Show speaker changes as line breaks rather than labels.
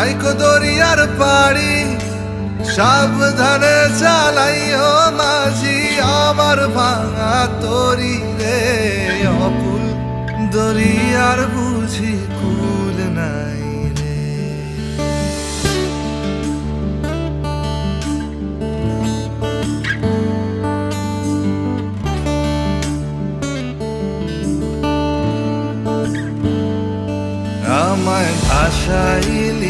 নাইকো দরিয়ার পাড়ি, সাবধানে চালাইও মাঝি, আমার ভাঙা তরি রে। অকুল দরিয়ার বুঝি কুল নাই রে। আমায় আমায়